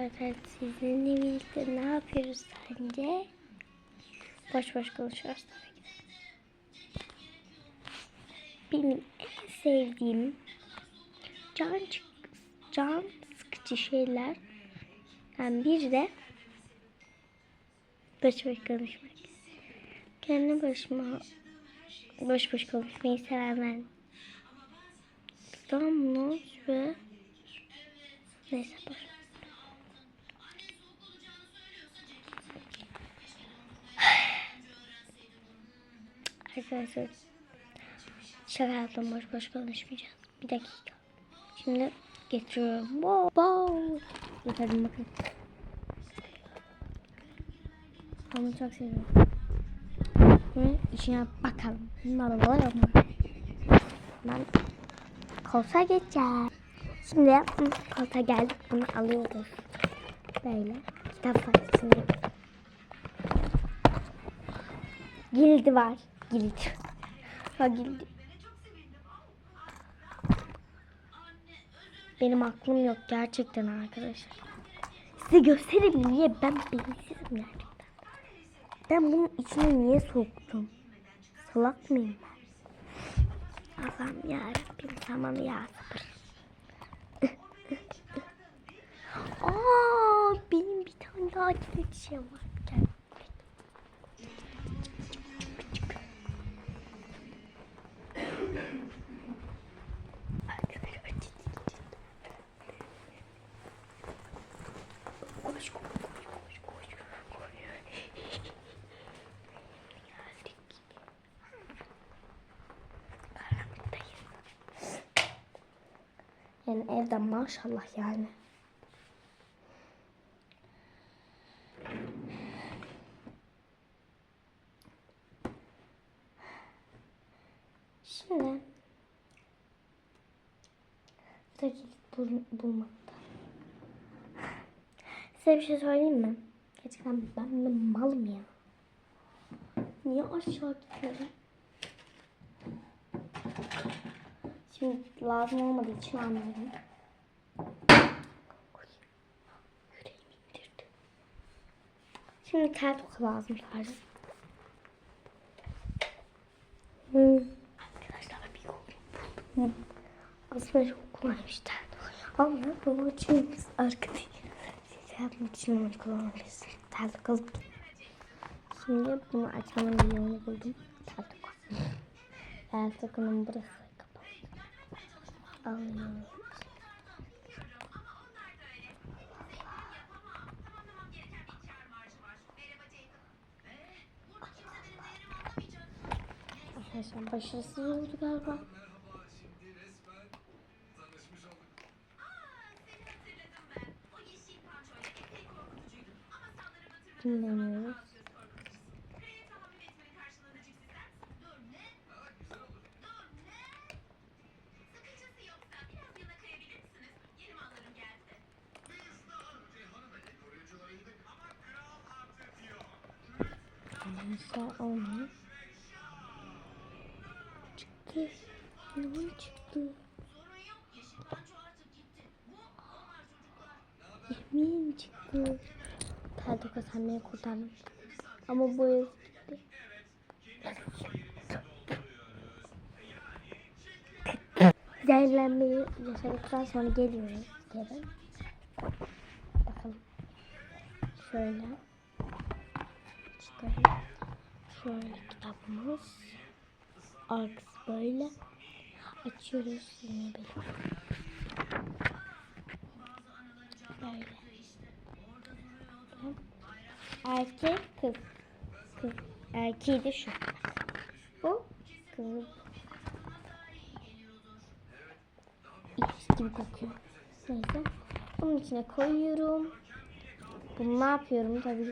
Arkadaşlar sizinle birlikte ne yapıyoruz sence? Boş boş konuşuyoruz tabii ki. Benim en sevdiğim can, can sıkıcı şeyler. Yani bir de boş boş konuşmak. Kendi başıma boş boş konuşmayı seven ben. Damlos ve neyse boş. Arkadaşlar şaka yaptım boş boş konuşmayacağız. Bir dakika. Şimdi getiriyorum. Wow. wow. Getirdim bakın. Onu çok seviyorum. Ve içine bakalım. Bunlar var mı? Ben koltuğa geçeceğim. Şimdi koltuğa geldik. Bunu alıyoruz. Böyle. Kitap var içinde. Gildi var. Gildi. Ha gildi. Benim aklım yok gerçekten arkadaşlar. Size göstereyim niye ben beyinsizim gerçekten. Ben bunun içine niye soktum? Salak mıyım ben? Allah'ım yarabbim bana ya sabır. Benim bir tane daha kilit şey var. Yani evden maşallah yani. Şimdi dakika bul bulmakta. Size bir şey söyleyeyim mi? Gerçekten ben de malım ya. Niye aşağı gitmedim? Şimdi lazım olmadığı için anlıyorum. Oy, Yüreğimi indirdi. Şimdi tel toka lazım sadece. Hmm. Arkadaşlar bir yol buldum. Aslında çok kolaymış tel toka. Ama bunu için biz arkadaş. Yapmak için onu kullanabilirsiniz. Tel toka alıp Şimdi bunu açmanın bir yolunu buldum. Toka. Tel tokanın burası kapalı. Alıyorum. Arkadaşlar başarısız oldu galiba. Dinlemiyoruz. Neyse olmuyor. Çıktı. Ne çıktı? Yemin çıktı. Sen beni kurtardın. Ama bu yıl gitti. Zehirlenmeyi yaşadıktan sonra geliyoruz. Geri. Bakalım. Şöyle. Çıkarım. Şöyle kitabımız. Arkası böyle. Açıyoruz yine böyle. Böyle. Erkek kız. Kız. Erkeği de şu. Bu kızı. İkiz gibi kokuyor. Neyse. Bunun içine koyuyorum. Bunu ne yapıyorum tabii